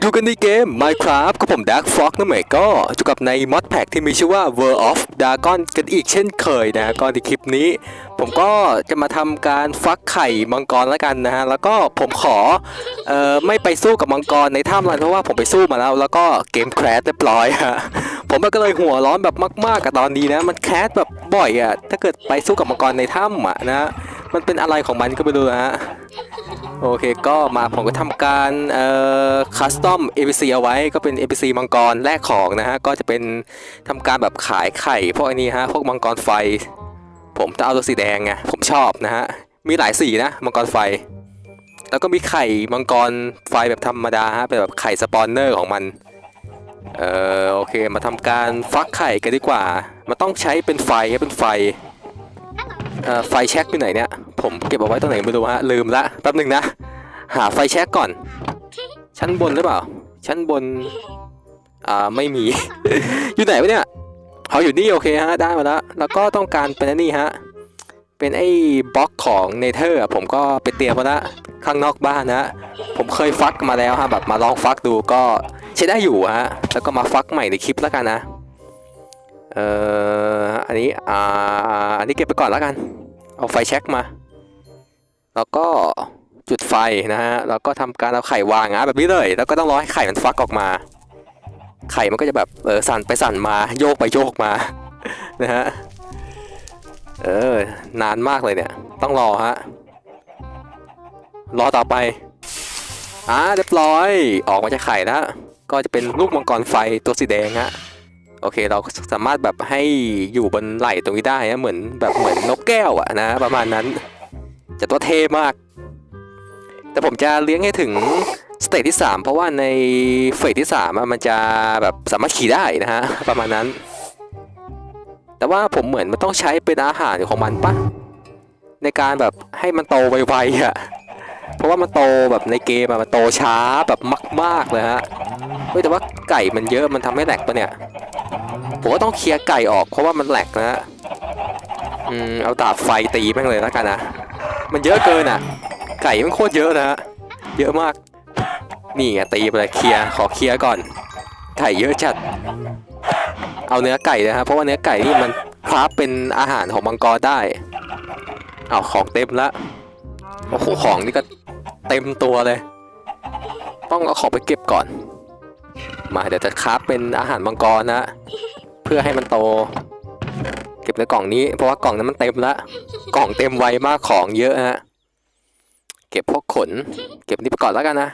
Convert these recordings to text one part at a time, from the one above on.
อยู่กันในเกม Minecraft กับผม Dark Fox นั่นหมายก็อยู่กับในมอดแพ็กที่มีชื่อว่า World of Dragon กันอีกเช่นเคยนะก่อนที่คลิปนี้ ผมก็จะมาทำการฟักไข่มังกรแล้วกันนะฮะ แล้วก็ผมขอเอ่อไม่ไปสู้กับมังกรในถ้ำเลยเพราะว่าผมไปสู้มาแล้ว แล้วก็เกมแครสเรียบร้อยฮะผมก็เลยหัวร้อนแบบมากๆกับตอนนี้นะ มันแคสแบบบ่อยอะถ้าเกิดไปสู้กับมังกรในถ้ำอะนะ มันเป็นอะไรของมันก็ไม่รู้นะฮะ โอเคก็มาผมก็ทำการเอ่อคัสตอม APC เอาไว้ก็เป็น APC มังกรแลกของนะฮะ ก็จะเป็นทำการแบบขายไข่พวกอันนี้ฮะ พวกมังกรไฟ ผมจะเอาตัวสีแดงไงผมชอบนะฮะ มีหลายสีนะ มังกรไฟ แล้วก็มีไข่มังกรไฟแบบธรรมดาฮะเป็นแบบไข่สปอนเนอร์ของมัน เออโอเคมาทำการฟักไข่กันดีกว่า มันต้องใช้เป็นไฟเป็นไฟ ไฟแช็กอยู่ไหนเนี่ย ผมเก็บเอาไว้ตรงไหนไม่รู้ฮะ ลืมละ แป๊บหนึ่งนะ หาไฟแช็กก่อน ชั้นบนหรือเปล่า ชั้นบน อ่า ไม่มี อยู่ไหนวะเนี่ยเขาอยู่นี่โอเคฮะ ได้มาแล้ว แล้วก็ต้องการเป็นนนี่ฮะ เป็นไอ้บล็อกของเนเธอร์ผมก็ไปเตรียมมาละข้างนอกบ้านนะ ผมเคยฟักมาแล้วฮะ แบบมาลองฟักดูก็ใช้ได้อยู่ฮะ แล้วก็มาฟักใหม่ในคลิปแล้วกันนะ เอ่ออันนี้อ่าอันนี้เก็บไปก่อนแล้วกัน เอาไฟแช็กมา แล้วก็จุดไฟนะฮะแล้วก็ทำการเอาไข่วางอะแบบนี้เลย แล้วก็ต้องรอให้ไข่มันฟักออกมา ไข่มันก็จะแบบเออสั่นไปสั่นมาโยกไปโยกมานะฮะเออนานมากเลยเนี่ย ต้องรอฮะรอต่อไปอ่าเรียบร้อย ออกมาจากไข่แล้วก็จะเป็นลูกมังกรไฟตัวสีแดงฮะ โอเค เราสามารถแบบให้อยู่บนไหล่ตรงนี้ได้นะเหมือนแบบเหมือนนกแก้วอะนะ ประมาณนั้นจะตัวเทมาก แต่ผมจะเลี้ยงให้ถึงสเตจที่ 3 เพราะว่าในเฟสที่3อะมันจะแบบสามารถขี่ได้นะฮะ ประมาณนั้น แต่ว่าผมเหมือนมันต้องใช้เป็นอาหารของมันปะในการแบบให้มันโตไวๆอะเพราะว่ามันโตแบบในเกมอะมันโตช้าแบบมาก ๆเลยฮะเฮ้ยแต่ว่าไก่มันเยอะมันทำให้แหลกปะเนี่ย ผมก็ต้องเคลียร์ไก่ออกเพราะว่ามันแหลกนะอืมเอาดาบไฟตีแม่งเลยแล้วกันนะ มันเยอะเกินอะ ไก่มันโคตรเยอะนะฮะเยอะมาก นี่ไงตีไปเลยเคลียร์ขอเคลียร์ก่อน ไก่เยอะจัด เอาเนื้อไก่นะฮะเพราะว่าเนื้อไก่นี่มันคราฟเป็นอาหารของมังกรได้ เอาของเต็มละโอ้โหของนี่ก็เต็มตัวเลย ต้องเอาของไปเก็บก่อน มาเดี๋ยวจะคราฟเป็นอาหารมังกรนะ เพื่อให้มันโต เก็บในกล่องนี้ เพราะว่ากล่องนั้นมันเต็มละกล่องเต็มไวมากของเยอะฮะเก็บพวกขน เก็บนี่ไปก่อนแล้วกันนะ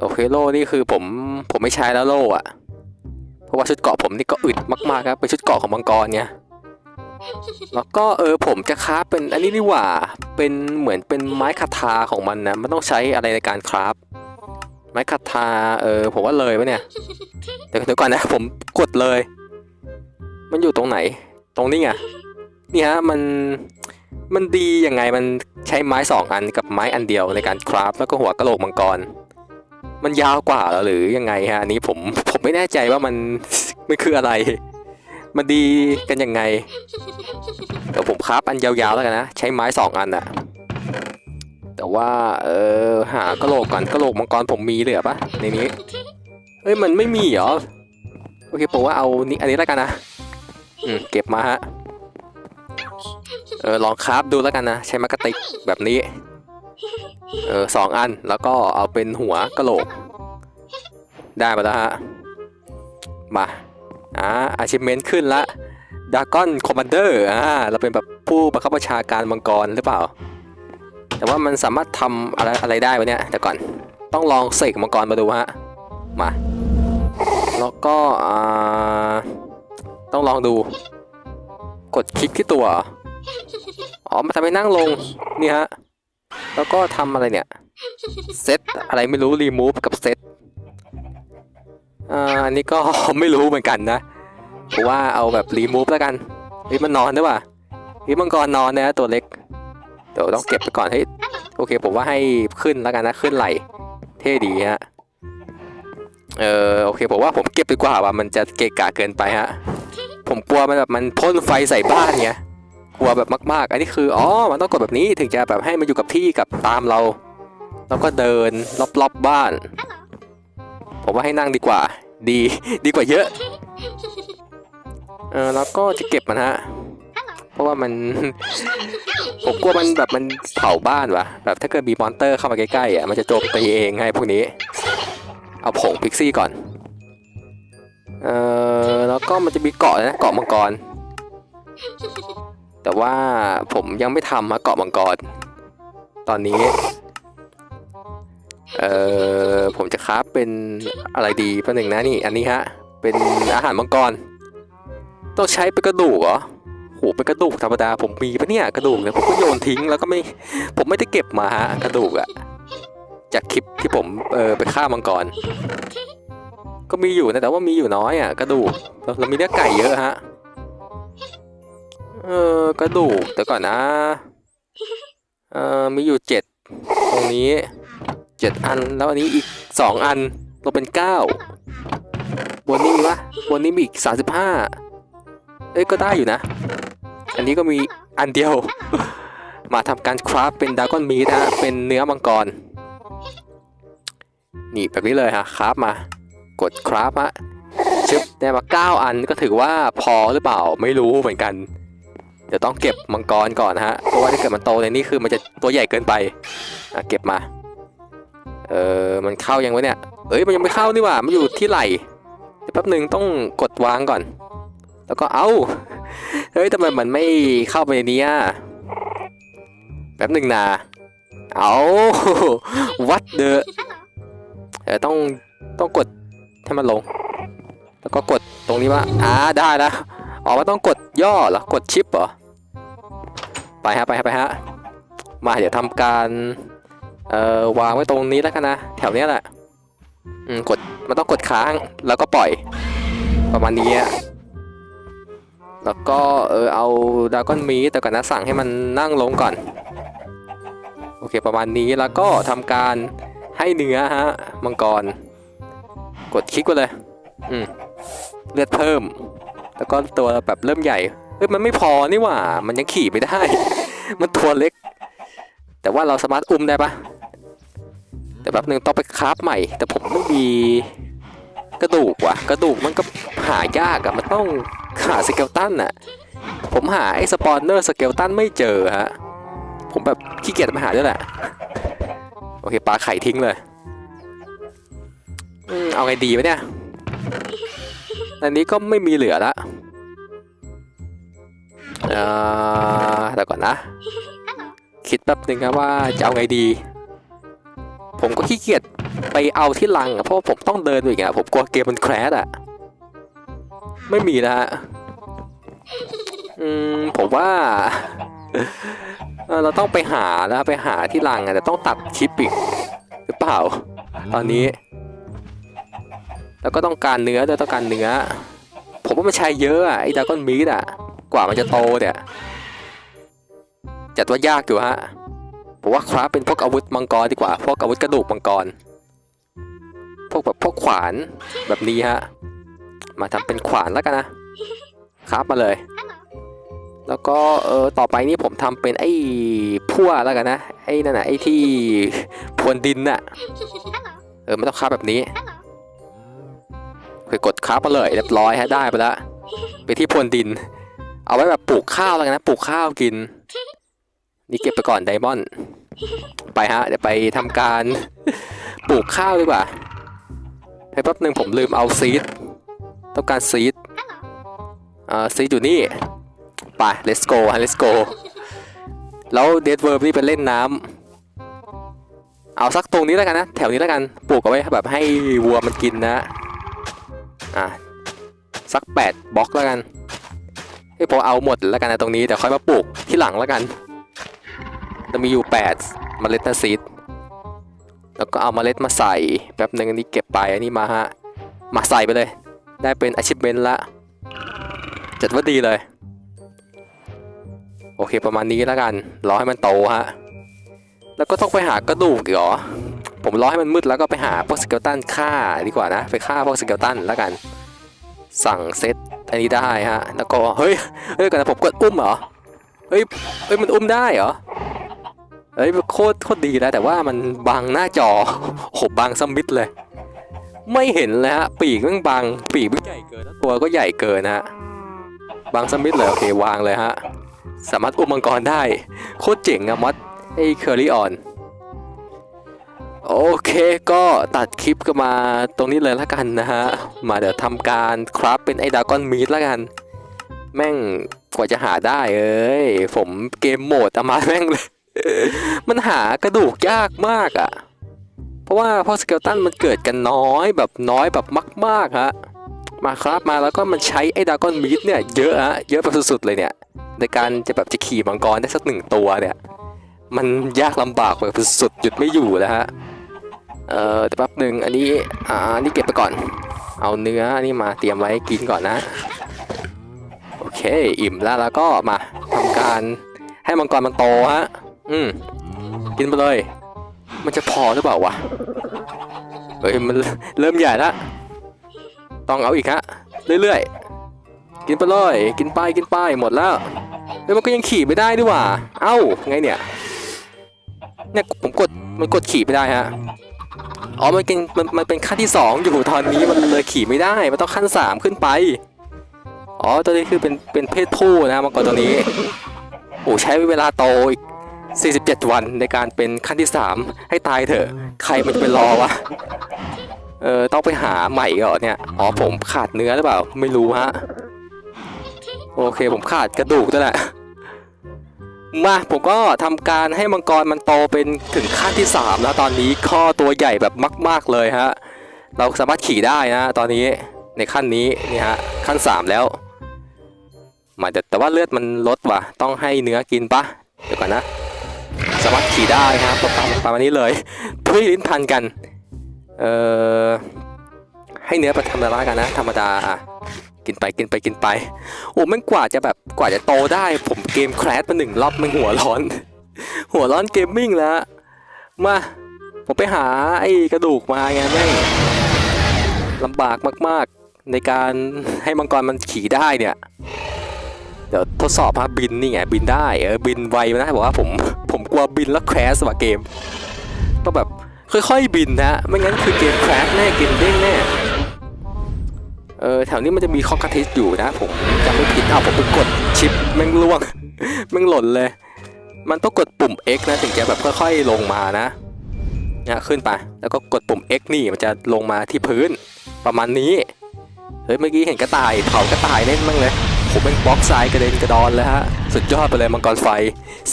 โอเคโล่นี่คือผมผมไม่ใช้แล้วโล่อะเพราะว่าชุดเกราะผมนี่ก็อึดมากๆครับเป็นชุดเกราะของมังกรเนี่ยแล้วก็เออผมจะคราฟเป็นอันนี้นี่หว่าเป็นเหมือนเป็นไม้คาทาของมันนะมันต้องใช้อะไรในการคราฟ ไม้คาทาเออผมว่าเลยปะเนี่ยเดี๋ยวเดี๋ยวก่อนนะผมกดเลย มันอยู่ตรงไหน ตรงนี้ไงนี่ฮะมันมันดียังไงมันใช้ไม้สองอันกับไม้อันเดียวในการคราฟแล้วก็หัวกะโหลกมังกร มันยาวกว่าหรอหรือยังไงฮะอันนี้ผมผมไม่แน่ใจว่ามันมันคืออะไร มันดีกันยังไงเดี๋ยวผมคราฟอันยาวๆแล้วกันนะใช้ไม้สองอันอะ แต่ว่า เออหากระโหลกก่อนกระโหลกมังกรผมมีเหลือปะในนี้เอ้ยมันไม่มีเหรอโอเคผมว่าเอานี่อันนี้แล้วกันนะอืมเก็บมาฮะเออลองคราฟดูแล้วกันนะใช้มากระติกแบบนี้เออสองอันแล้วก็เอาเป็นหัวกระโหลก ได้มาแล้วฮะมาอ่า achievement ขึ้นละ Dragon Commander อ่าเราเป็นแบบผู้บังคับบัญชาการมังกรหรือเปล่า แต่ว่ามันสามารถทำอะไรอะไรได้วะเนี่ยแต่ก่อนต้องลองเสกมังกรมาดูฮะมาแล้วก็ต้องลองดู กดคลิกที่ตัวอ๋อมาทำให้นั่งลงนี่ฮะแล้วก็ทำอะไรเนี่ยเซตอะไรไม่รู้รีมูฟกับเซตอ่าอันนี้ก็ไม่รู้เหมือนกันนะผมว่าเอาแบบรีมูฟแล้วกันเฮ้ยมันนอนด้วยว่ะเฮ้ยมังกรนอนนะตัวเล็กเดี๋ยวต้องเก็บไปก่อนให้ โอเคผมว่าให้ขึ้นแล้วกันนะขึ้นไหลเท่ดีฮะเออโอเคผมว่าผมเก็บดีกว่าว่ามันจะเกะกะเกินไปฮะผมกลัวมันแบบมันพ่นไฟใส่บ้านไงกลัวแบบมากๆ อันนี้คืออ๋อมันต้องกดแบบนี้ถึงจะแบบให้มันอยู่กับที่กับตามเรา แล้วก็เดินรอบๆบบ้าน ผมว่าให้นั่งดีกว่า ดีดีกว่าเยอะเออแล้วก็จะเก็บมันฮะ เพราะว่ามัน ผมกลัวมันแบบมันเผาบ้านวะแบบถ้าเกิดมีมอนเตอร์เข้ามาใกล้ๆอะมันจะโจมตีเองให้พวกนี้ เอาผงพิกซี่ก่อน เออแล้วก็มันจะมีเกาะนะเกาะมังกร แต่ว่าผมยังไม่ทำฮะเกาะมังกร ตอนนี้ เออผมจะคราฟเป็นอะไรดีป๊บหนึ่งนะนี่ อันนี้ฮะ เป็นอาหารมังกร ต้องใช้เป็นกระดูกเหรอ โหเป็นกระดูกธรรมดาผมมีปะเนี่ยกระดูกเนี่ยผมก็โยนทิ้งแล้วก็ไม่ผมไม่ได้เก็บมาฮะกระดูกอะจากคลิปที่ผมเออไปฆ่ามังกร ก็มีอยู่นะแต่ว่ามีอยู่น้อยอะกระดูกเรามีเนื้อไก่เยอะฮะเออกระดูกแต่ก่อนนะเออมีอยู่เจ็ดตรงนี้เจ็ดอันแล้วอันนี้อีกสองอันเรวมเป็นเก้าบนนี้มีปะบนนี้มีอีกสามสิบห้าเอ้ยก็ได้อยู่นะ อันนี้ก็มีอันเดียว มาทำการคราฟเป็นดากอนมีดฮะเป็นเนื้อมังกร นี่แบบนี้เลยฮะคราฟมา กดคราฟฮะชึบได้มาเก้าอันก็ถือว่าพอหรือเปล่าไม่รู้เหมือนกัน เดี๋ยวต้องเก็บมังกรก่อนนะฮะเพราะว่าถ้าเกิดมันโตในนี้คือมันจะตัวใหญ่เกินไปอะเก็บมาเออมันเข้ายังวะเนี่ยเอ้ยมันยังไม่เข้านี่หว่ามันอยู่ที่ไหลเดี๋ยวแป๊บหนึ่งต้องกดวางก่อน แล้วก็เอา เฮ้ยทำไมมันไม่เข้าไปในนี้อะแป๊บหนึ่งนะเอาวัดเดอเออต้องต้องกดให้มันลง แล้วก็กดตรงนี้ว่าอ่าได้แล้วอ๋อมันต้องกดย่อเหรอกดชิปเหรอไปฮะไปฮะไปฮะมาเดี๋ยวทำการเอ่อวางไว้ตรงนี้แล้วกันนะแถวเนี้ยแหละอืมกดมันต้องกดค้างแล้วก็ปล่อยประมาณนี้ แล้วก็เออเอาดากอนมีแต่ก่อนนะสั่งให้มันนั่งลงก่อน โอเคประมาณนี้แล้วก็ทำการให้เนื้อฮะมังกร กดคลิกไปเลย อืมเลือดเพิ่ม แล้วก็ตัวแบบเริ่มใหญ่เฮ้ยมันไม่พอนี่หว่า มันยังขี่ไม่ได้ มันตัวเล็ก แต่ว่าเราสามารถอุ้มได้ปะแต่แบบหนึ่งต้องไปคราฟใหม่ แต่ผมไม่มีกระดูกว่ะ กระดูกมันก็หายากอะมันต้อง หาสเกลตันอะผมหาไอ้สปอนเนอร์สเกลตันไม่เจอฮะ ผมแบบขี้เกียจมาหาด้วยแหละ โอเคปลาไข่ทิ้งเลยอืมเอาไงดีวะเนี่ย อันนี้ก็ไม่มีเหลือละเอ่อแต่ก่อนนะ คิดแป๊บหนึ่งนะว่าจะเอาไงดี ผมก็ขี้เกียจไปเอาที่ลังเพราะผมต้องเดินอีกอะผมกลัวเกมมันแครชอะ ไม่มีนะฮะ อืม ผมว่า เราต้องไปหาแล้วไปหาที่ลังอะแต่ต้องตัดคลิปอีกหรือเปล่า ตอนนี้ แล้วก็ต้องการเนื้อด้วยต้องการเนื้อ ผมว่ามันใช้เยอะอะไอ้ดากอนมีดอะ กว่ามันจะโตเนี่ยจัดว่ายากอยู่ฮะผมว่าคราฟเป็นพวกอาวุธมังกรดีกว่า พวกอาวุธกระดูกมังกร พวกแบบพวกขวานแบบนี้ฮะ มาทำเป็นขวานแล้วกันนะคราฟมาเลย แล้วก็เออต่อไปนี่ผมทำเป็นไอ้พั่วแล้วกันนะไอ้นั่นน่ะไอ้ที่พรวนดินน่ะเออไม่ต้องคราฟแบบนี้เคยกดคราฟมาเลยเรียบร้อยฮะได้ไปแล้วไปที่พรวนดิน เอาไว้แบบปลูกข้าวแล้วกันนะปลูกข้าวกิน นี่เก็บไปก่อนไดมอนด์ไปฮะเดี๋ยวไปทำการปลูกข้าวดีกว่าให้แป๊บหนึ่งผมลืมเอาซีด ต้องการซีดอ่าซีดอยู่นี่ ไป let's go ฮะ let's go แล้วเดดเวิร์บนี่ไปเล่นน้ำเอาสักตรงนี้แล้วกันนะ แถวนี้แล้วกัน ปลูกเอาไว้แบบให้วัวมันกินนะ อะ สักแปดบล็อกแล้วกันเฮ้ยผมเอาหมดแล้วกันนะตรงนี้แต่ค่อยมาปลูกที่หลังแล้วกัน จะมีอยู่แปดเมล็ดนะซีดแล้วก็เอาเมล็ดมาใส่แป๊บหนึ่งอันนี้เก็บไปอันนี้มาฮะ มาใส่ไปเลย ได้เป็น achievement ละ จัดว่าดีเลย โอเคประมาณนี้แล้วกัน รอให้มันโตฮะ แล้วก็ต้องไปหากระดูกเหรอ ผมรอให้มันมืดแล้วก็ไปหาพวกสเกลตันฆ่าดีกว่านะ ไปฆ่าพวกสเกลตันแล้วกัน สั่งเซตอันนี้ได้ฮะ แล้วก็เฮ้ย เฮ้ยก่อนนะผมกดอุ้มเหรอ เฮ้ย เฮ้ยมันอุ้มได้เหรอเฮ้ยโคตรโคตรดีแล้วแต่ว่ามันบังหน้าจอโหบังซัมมิดเลย ไม่เห็นเลยฮะปีกมันบังปีกมันใหญ่เกินแล้วตัวก็ใหญ่เกินนะฮะบางสมิธเลยโอเควางเลยฮะสามารถอุ้มมังกรได้ โคตรเจ๋งอะมอดไอ้เคอรี่ออนโอเคก็ตัดคลิปก็มาตรงนี้เลยละกันนะฮะ มาเดี๋ยวทำการคราฟเป็นไอ้ดากอนมีดละกัน แม่งกว่าจะหาได้เอ้ย ผมเกมโหมดอามาแม่งเลย มันหากระดูกยากมากอะ่ะ เพราะว่าพอสเกลตันมันเกิดกันน้อยแบบน้อยแบบมากๆฮะมาครับมาแล้วก็มันใช้ไอ้ดากอนมีดเนี่ยเยอะฮะเยอะแบบสุดๆเลยเนี่ยในการจะแบบจะขี่มังกรได้สักหนึ่งตัวเนี่ยมันยากลำบากแบบสุดๆหยุดไม่อยู่แล้วฮะเออแต่แป๊บหนึ่งอันนี้อ่านี่เก็บไปก่อน เอาเนื้ออันนี่มาเตรียมไว้กินก่อนนะโอเคอิ่มแล้วแล้วก็มาทำการให้มังกรมันโตฮะอืมกินไปเลย มันจะพอหรือเปล่าวะเฮ้ยมันเริ่มใหญ่แล้วต้องเอาอีกฮะเรื่อยๆ กินไปเลยกินไปกินไปหมดแล้วแล้วมันก็ยังขี่ไม่ได้ด้วยว่ะเอ้าไงเนี่ยเนี่ยผมกดมันกดขี่ไม่ได้ฮะอ๋อมันเป็นมันมันเป็นขั้นที่สองอยู่ตอนนี้มันเลยขี่ไม่ได้มันต้องขั้นสามขึ้นไปอ๋อตัวนี้คือเป็นเป็นเพศผู้นะมังกรตัวนี้โอ้ใช้เวลาโตอีก 47 วันในการเป็นขั้นที่ 3 ให้ตายเถอะ ใครมันจะไปรอวะ เออต้องไปหาใหม่ก่อนเนี่ย อ๋อผมขาดเนื้อหรือเปล่า ไม่รู้ฮะ โอเคผมขาดกระดูกด้วยแหละ มาผมก็ทำการให้มังกรมันโตเป็นถึงขั้นที่ 3 แล้วตอนนี้ข้อตัวใหญ่แบบมาก ๆเลยฮะ เราสามารถขี่ได้นะตอนนี้ในขั้นนี้นี่ฮะขั้น 3 แล้วมาแต่แต่ว่าเลือดมันลดว่ะ ต้องให้เนื้อกินปะเดี๋ยวก่อนนะ สามารถขี่ได้ครับประมาณประมาณนี้เลยเพื่อให้ลิ้นพันกัน เอ่อ ให้เนื้อไปธรรมดากันนะ ธรรมดาอะกินไปกินไปกินไป โอ้แม่งกว่าจะแบบกว่าจะโตได้ ผมเกมแครสมาหนึ่งรอบแมันหัวร้อน หัวร้อนเกมมิ่งแล้ว มา ผมไปหาไอ้กระดูกมาไงแม่งลำบากมากๆ ในการให้มังกรมันขี่ได้เนี่ย เดี๋ยวทดสอบฮะบินนี่ไงบินได้เออบินไวนะบอกว่าผม กลัวบินแล้วแครสว่ะเกม ต้องแบบค่อยๆบินนะ ไม่งั้นคือเกมแครสแน่เกมเด้งแน่ เออแถวนี้มันจะมีคอกาทิสอยู่นะ ผมจำไม่ผิดเอาผมไปกดชิปแม่งล่วง แม่งหล่นเลย มันต้องกดปุ่ม X นะถึงจะแบบค่อยๆลงมานะเนี่ยขึ้นไป แล้วก็กดปุ่ม X นี่มันจะลงมาที่พื้นประมาณนี้ เฮ้ยเมื่อกี้เห็นกระต่ายเผากระต่ายเล่นบ้างเลย ผมเป็นบล็อกซ้ายกระเด็นกระดอนเลยฮะ สุดยอดไปเลยมังกรไฟ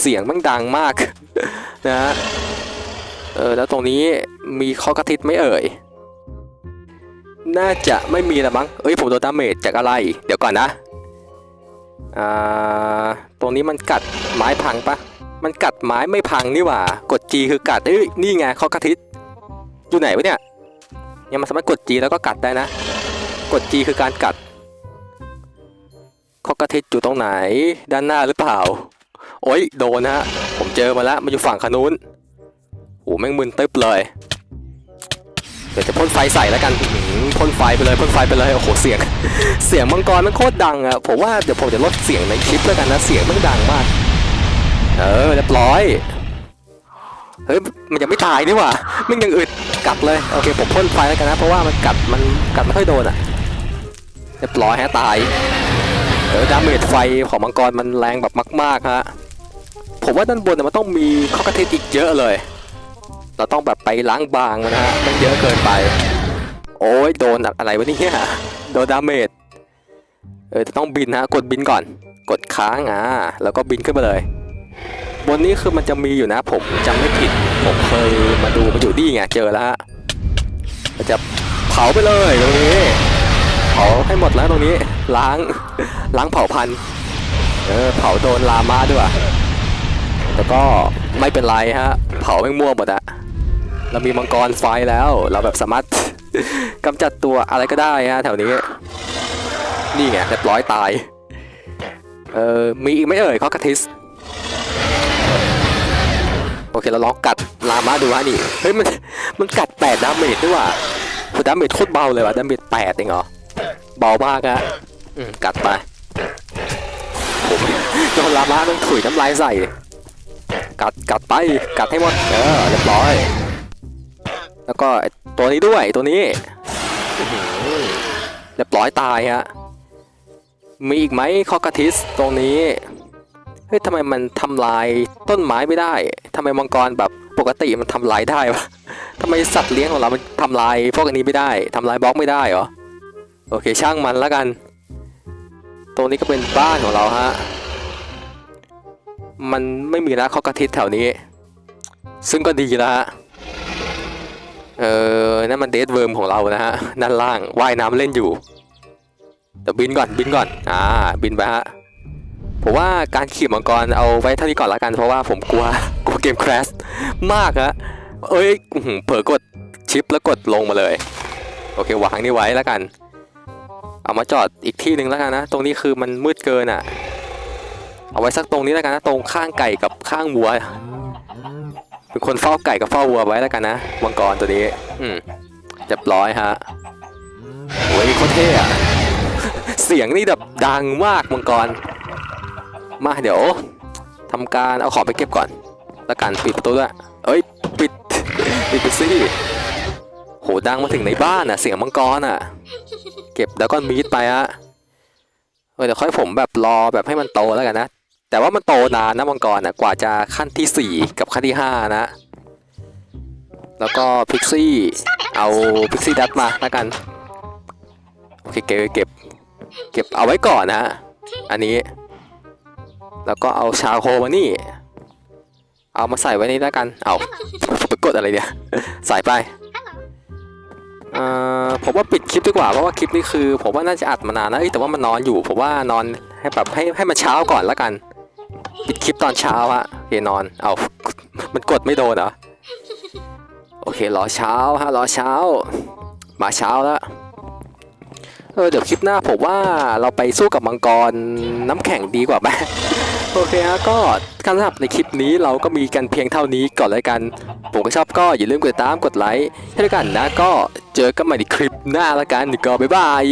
เสียงมันดังมากนะฮะ เออแล้วตรงนี้มีข้อกระทิดไม่เอ่ย น่าจะไม่มีละมั้ง เอ้ยผมโดนดาเมจจากอะไร เดี๋ยวก่อนนะ อ่า ตรงนี้มันกัดไม้พังปะ มันกัดไม้ไม่พังนี่หว่า กด G คือกัด เอ้ยนี่ไงข้อกระทิดอยู่ไหนวะเนี่ยยังมันสามารถกด G แล้วก็กัดได้นะ กด G คือการกัด ข้อกระทิดอยู่ตรงไหน ด้านหน้าหรือเปล่า โอ้ยโดนนะฮะ ผมเจอมาแล้วมันอยู่ฝั่งขนุนโอ้แม่งมึนตึ๊บเลย เดี๋ยวจะพ่นไฟใส่แล้วกันพ่นไฟไปเลยพ่นไฟไปเลยโอ้โหเสียง เสียงมังกรมันโคตรดังอะผมว่าเดี๋ยวผมจะลดเสียงในคลิปแล้วกันนะเสียงมันดังมาก เออเรียบร้อยเฮ้ยมันยังไม่ตายนี่หว่ามันยังอึดกัดเลยโอเคผมพ่นไฟแล้วกันนะเพราะว่ามันกัดมันกัดไม่ค่อยโดนอะเรียบร้อยฮะตาย เออดาเมจไฟของมังกรมันแรงแบบมาก ๆ ฮะ ผมว่าด้านบนน่ะมันต้องมีข้อกระเทศอีกเยอะเลย เราต้องแบบไปล้างบางนะฮะมันเยอะเกินไป โอ้ยโดนอะไรวะเนี่ยโดนดาเมจเออจะต้องบินฮะ กดบินก่อน กดค้างอ่าแล้วก็บินขึ้นมาเลย บนนี้คือมันจะมีอยู่นะ ผมจำไม่ผิด ผมเคยมาดูมาอยู่นี่ไงเจอแล้วฮะมันจะเผาไปเลยตรงนี้เผาให้หมดแล้วตรงนี้ล้าง ล้างเผ่าพันธุ์เออเผาโดนลามาด้วยแต่ก็ไม่เป็นไรฮะ เผาแม่งมั่วหมดอะเรามีมังกรไฟแล้ว เราแบบสามารถกำจัดตัวอะไรก็ได้ฮะแถวนี้ นี่ไงเรียบร้อยตาย เออมีอีกไหมเอ่ยข้อกระทิส โอเคเราล็องกัดลามาดูฮะนี่ เฮ้ยมันมันกัดแปดดาเมจด้วยว่ะดาเมจโคตรเบาเลยว่ะดาเมจแปดเองเหรอ เบามากอะกัดไป โดนลามาต้องถุยน้ำลายใส่ กัดกัดไปกัดให้หมดเออเรียบร้อย แล้วก็ตัวนี้ด้วยตัวนี้เรียบร้อยตายฮะมีอีกไหมคอกาทิสตรงนี้เฮ้ยทำไมมันทำลายต้นไม้ไม่ได้ทำไมมังกรแบบปกติมันทำลายได้วะทำไมสัตว์เลี้ยงของเรามันทำลายพวกอันนี้ไม่ได้ทำลายบล็อกไม่ได้เหรอโอเคช่างมันแล้วกัน ตรงนี้ก็เป็นบ้านของเราฮะ มันไม่มีแล้วคอกาทิแถวนี้ ซึ่งก็ดีแล้วฮะเออนั่นมันเดดเวิร์มของเรานะฮะ ด้านล่างว่ายน้ำเล่นอยู่เดี๋ยวบินก่อนบินก่อน อ่า บินไปฮะ ผมว่าการขี่มังกรเอาไว้เท่านี้ก่อนละกันเพราะว่าผมกลัวกลัวเกมคราชมากฮะ เอ้ยเผลอกดชิปแล้วกดลงมาเลย โอเควางนี่ไว้แล้วกัน เอามาจอดอีกที่หนึ่งแล้วกันนะ ตรงนี้คือมันมืดเกินอะ เอาไว้สักตรงนี้แล้วกันนะตรงข้างไก่กับข้างวัว เป็นคนเฝ้าไก่กับเฝ้าวัวไว้แล้วกันนะมังกรตัวนี้ อืมเรียบร้อยฮะโอ้ยโคตรเท่อะเสียงนี่แบบดังมากมังกร มาเดี๋ยวทำการเอาของไปเก็บก่อน แล้วกันปิดประตูด้วย เอ้ย ปิด ปิดไปสิ ดังมาถึงในบ้านอะ เสียงมังกรอะ เก็บแล้วก็มีดไปฮะเออเดี๋ยวค่อยผมแบบรอแบบให้มันโตแล้วกันนะ แต่ว่ามันโตนานนะมังกรนะกว่าจะขั้นที่ 4 กับขั้นที่ 5 นะ แล้วก็พิกซี่เอาพิกซี่ดัตมาแล้วกันโอเคเก็บเก็บเก็บเอาไว้ก่อนนะ อันนี้ แล้วก็เอาชาโคมานี่ เอามาใส่ไว้นี่แล้วกัน เอาไปกดอะไรเนี่ย ใส่ไป เอ่อผมว่าปิดคลิปดีกว่าเพราะว่าคลิปนี้คือ ผมว่าน่าจะอัดมานานแล้วแต่ว่ามันนอนอยู่ผมว่านอนให้แบบให้ให้มันเช้าก่อนแล้วกัน ปิดคลิปตอนเช้าอะโอเคนอนเอามันกดไม่โดนเหรอโอเครอเช้าฮะรอเช้า มาเช้าแล้วเออเดี๋ยวคลิปหน้าผมว่าเราไปสู้กับมังกรน้ำแข็งดีกว่าไหม โอเคฮะก็สำหรับในคลิปนี้เราก็มีกันเพียงเท่านี้ก่อนเลยกัน ผมก็ชอบก็อย่าลืมกดติดตามกดไลค์ให้ด้วยกันนะก็เจอกันใหม่ในคลิปหน้าละกันก็บ๊ายบาย